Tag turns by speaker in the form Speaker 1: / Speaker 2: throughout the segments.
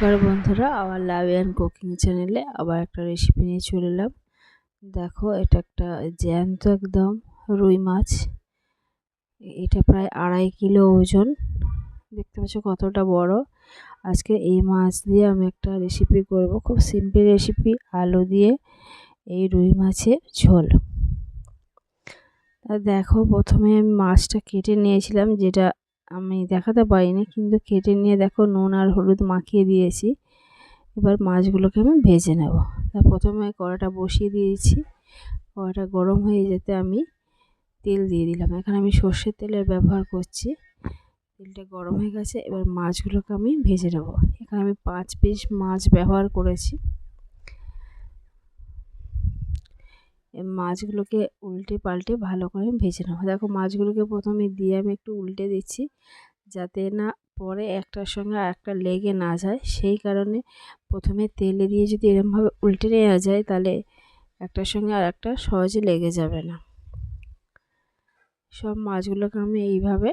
Speaker 1: নমস্কার বন্ধুরা আবার লাভ অ্যান্ড কুকিং চ্যানেলে আবার একটা রেসিপি নিয়ে চলে এলাম। দেখো, এটা একটা জ্যান্ত একদম রুই মাছ। এটা প্রায় আড়াই কিলো ওজন। দেখতে পাচ্ছ কতটা বড়। আজকে এই মাছ দিয়ে আমি একটা রেসিপি করব। খুব সিম্পল রেসিপি আলু দিয়ে এই রুই মাছের ঝোল। দেখো, প্রথমে আমি মাছটা কেটে নিয়েছিলাম, যেটা আমি দেখাতে পারিনি, কিন্তু কেটে নিয়ে দেখো নুন আর হলুদ মাখিয়ে দিয়েছি। এবার মাছগুলোকে আমি ভেজে নেব। তা প্রথমে কড়াটা বসিয়ে দিয়েছি। কড়াটা গরম হয়ে যেতে আমি তেল দিয়ে দিলাম। এখানে আমি সর্ষের তেলের ব্যবহার করছি। তেলটা গরম হয়ে গেছে, এবার মাছগুলোকে আমি ভেজে নেব। এখানে আমি পাঁচ পিস মাছ ব্যবহার করেছি। মাছগুলোকে উল্টে পাল্টে ভালো করে ভেজে নেব। দেখো মাছগুলোকে প্রথমে দিয়ে আমি একটু উল্টে দিচ্ছি যাতে না পরে একটার সঙ্গে একটা লেগে না যায়। সেই কারণে প্রথমে তেলে দিয়ে যদি এরমভাবে উল্টে নেওয়া যায় তাহলে একটার সঙ্গে আর একটা সহজে লেগে যাবে না। সব মাছগুলোকে আমি এইভাবে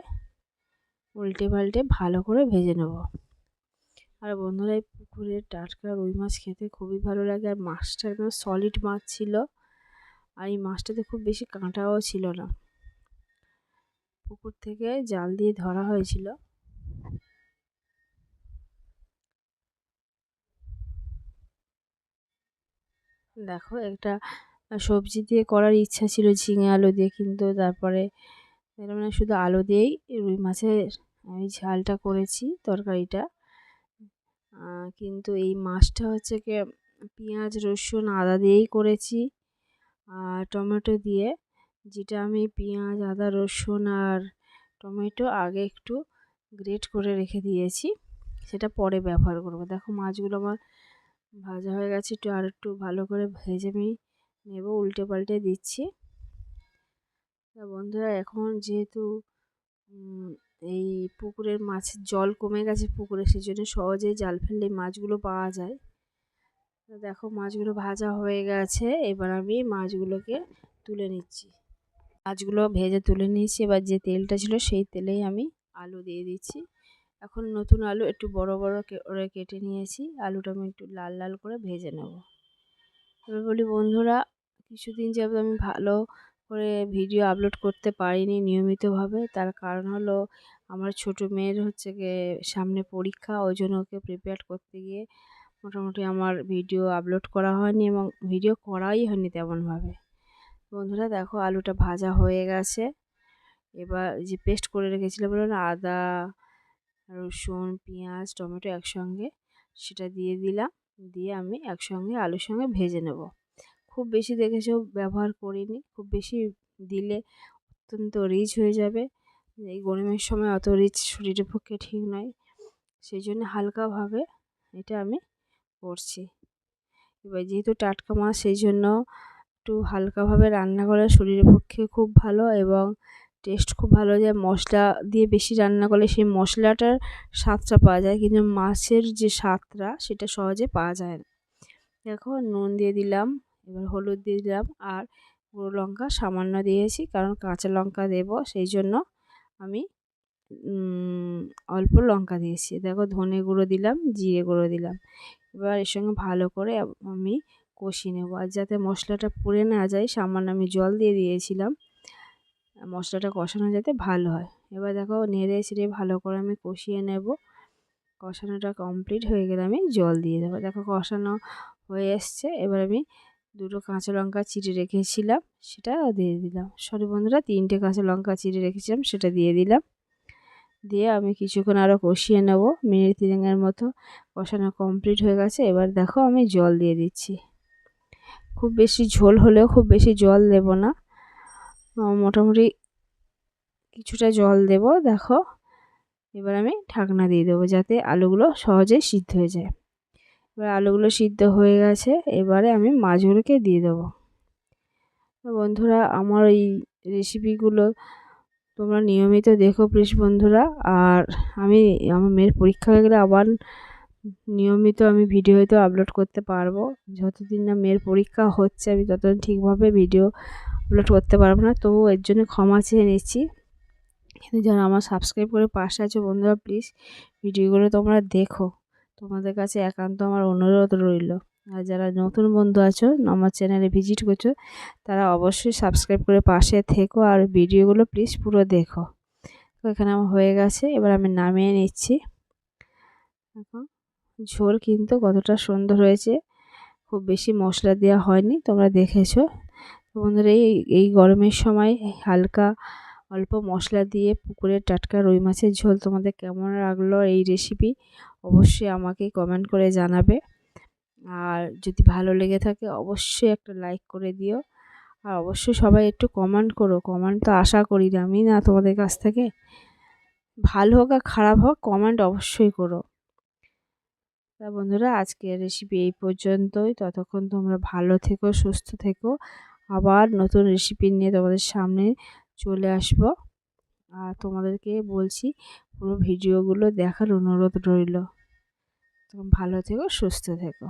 Speaker 1: উল্টে পাল্টে ভালো করে ভেজে নেব। আর বন্ধুরা এই পুকুরের টাটকা রুই মাছ খেতে খুবই ভালো লাগে। আর মাছটা একদম সলিড মাছ ছিল। আর এই মাছটাতে খুব বেশি কাঁটাও ছিল না। পুকুর থেকে জাল দিয়ে ধরা হয়েছিল। দেখো, একটা সবজি দিয়ে করার ইচ্ছা ছিল ঝিঙে আলু দিয়ে, কিন্তু তারপরে মানে শুধু আলু দিয়েই রুই মাছের আমি ঝালটা করেছি তরকারিটা। কিন্তু এই মাছটা হচ্ছে কি, পেঁয়াজ, রসুন, আদা দিয়েই করেছি। আর টমেটো দিয়ে যেটা আমি পেঁয়াজ, আদা, রসুন আর টমেটো আগে একটু গ্রেট করে রেখে দিয়েছি, সেটা পরে ব্যবহার করব। দেখো মাছগুলো আমার ভাজা হয়ে গেছে, একটু আর একটু ভালো করে ভেজে আমি নেব, উল্টে পাল্টে দিচ্ছি। বন্ধুরা, এখন যেহেতু এই পুকুরের মাছের জল কমে গেছে পুকুরে সেই জন্য সহজেই জাল ফেললে মাছগুলো পাওয়া যায়। দেখো মাছগুলো ভাজা হয়ে গেছে। এবার আমি মাছগুলোকে তুলে নিচ্ছি। মাছগুলো ভেজে তুলে নিয়েছি। এবার যে তেলটা ছিল সেই তেলেই আমি আলু দিয়ে দিচ্ছি। এখন নতুন আলু একটু বড় বড় করে কেটে নিয়েছি। আলুটা আমি একটু লাল লাল করে ভেজে নেব। এবার বলি, বন্ধুরা, কিছুদিন যাবত আমি ভালো করে ভিডিও আপলোড করতে পারিনি নিয়মিতভাবে। তার কারণ হলো আমার ছোট মেয়ের হচ্ছে গিয়ে সামনে পরীক্ষা। ওই জন্য ওকে প্রিপেয়ার করতে গিয়ে মোটামুটি আমার ভিডিও আপলোড করা হয়নি এবং ভিডিও করাই হয়নি তেমনভাবে। বন্ধুরা দেখো আলুটা ভাজা হয়ে গেছে। এবার যে পেস্ট করে রেখেছিলাম বলুন আদা, রসুন, পেঁয়াজ, টমেটো একসঙ্গে সেটা দিয়ে দিলাম। দিয়ে আমি একসঙ্গে আলুর সঙ্গে ভেজে নেব। খুব বেশি দেখেছ ব্যবহার করিনি, খুব বেশি দিলে অত্যন্ত রিচ হয়ে যাবে। এই গরমের সময় অত রিচ শরীরের পক্ষে ঠিক নয়। সেই জন্য হালকাভাবে এটা আমি করছি। এবার যেহেতু টাটকা মাছ সেই জন্য একটু হালকাভাবে রান্না করা শরীরের পক্ষে খুব ভালো এবং টেস্ট খুব ভালো। যায় মশলা দিয়ে বেশি রান্না করলে সেই মশলাটার স্বাদটা পাওয়া যায়, কিন্তু মাছের যে স্বাদটা, সেটা সহজে পাওয়া যায় না। দেখো, নুন দিয়ে দিলাম, এবার হলুদ দিয়ে দিলাম আর গুঁড়ো লঙ্কা সামান্য দিয়েছি, কারণ কাঁচা লঙ্কা দেব সেই জন্য আমি অল্প লঙ্কা দিয়েছি। দেখো ধনে গুঁড়ো দিলাম, জিরে গুঁড়ো দিলাম। এবার এর সঙ্গে ভালো করে আমি কষিয়ে নেব। আর যাতে মশলাটা পুড়ে না যায়, সামান্য আমি জল দিয়ে দিয়েছিলাম। মশলাটা কষানো যাতে ভালো হয়। এবার দেখো নেড়ে ছেড়ে ভালো করে আমি কষিয়ে নেব। কষানোটা কমপ্লিট হয়ে গেলে আমি জল দিয়ে দেবো। দেখো কষানো হয়ে এসছে। এবার আমি দুটো কাঁচা লঙ্কা চিড়ে রেখেছিলাম, সেটা দিয়ে দিলাম। সরি বন্ধুরা, তিনটে কাঁচা লঙ্কা চিড়ে রেখেছিলাম, সেটা দিয়ে দিলাম। দিয়ে আমি কিছুক্ষণ আরও কষিয়ে নেব। মিনিট তিনেকের মতো কষানো কমপ্লিট হয়ে গেছে। এবার দেখো আমি জল দিয়ে দিচ্ছি। খুব বেশি ঝোল হলেও খুব বেশি জল দেব না। মোটামুটি কিছুটা জল দেব, দেখো। এবার আমি ঢাকনা দিয়ে দেবো যাতে আলুগুলো সহজেই সিদ্ধ হয়ে যায়। এবার আলুগুলো সিদ্ধ হয়ে গেছে, এবারে আমি মাছগুলোকে দিয়ে দেবো। বন্ধুরা, আমার এই রেসিপিগুলো তোমরা নিয়মিত দেখো প্লিজ বন্ধুরা। আর আমি, আমার মেয়ের পরীক্ষা হয়ে গেলে আবার নিয়মিত আমি ভিডিও হয়তো আপলোড করতে পারব। যতদিন না মেয়ের পরীক্ষা হচ্ছে, আমি ততদিন ঠিকভাবে ভিডিও আপলোড করতে পারব না। তবু এর জন্য ক্ষমা চেয়ে নিচ্ছি। কিন্তু যারা আমার সাবস্ক্রাইব করে পাশে আছে বন্ধুরা, প্লিজ ভিডিওগুলো তোমরা দেখো। তোমাদের কাছে একান্ত আমার অনুরোধ রইল। আর যারা নতুন বন্ধু আছো, আমার চ্যানেলে ভিজিট করছ, তারা অবশ্যই সাবস্ক্রাইব করে পাশে থেকো আর ভিডিওগুলো প্লিজ পুরো দেখো। তো এখানে আমার হয়ে গেছে, এবার আমি নামিয়ে নিচ্ছি। এখন ঝোল কিন্তু কতটা সুন্দর হয়েছে, খুব বেশি মশলা দেওয়া হয়নি, তোমরা দেখেছ। বন্ধুরা, এই এই গরমের সময় হালকা অল্প মশলা দিয়ে পুকুরের টাটকা রুই মাছের ঝোল তোমাদের কেমন লাগল, এই রেসিপি অবশ্যই আমাকে কমেন্ট করে জানাবে। আর যদি ভালো লেগে থাকে অবশ্যই একটা লাইক করে দিও। আর অবশ্যই সবাই একটু কমেন্ট করো। কমেন্ট তো আশা করি না, আমি না তোমাদের কাছ থেকে। ভালো হোক আর খারাপ হোক কমেন্ট অবশ্যই করো। তা বন্ধুরা, আজকের রেসিপি এই পর্যন্তই। ততক্ষণ তোমরা ভালো থেকো, সুস্থ থেকো। আবার নতুন রেসিপি নিয়ে তোমাদের সামনে চলে আসব। আর তোমাদেরকে বলছি, পুরো ভিডিওগুলো দেখার অনুরোধ রইল। ভালো থেকো, সুস্থ থেকো।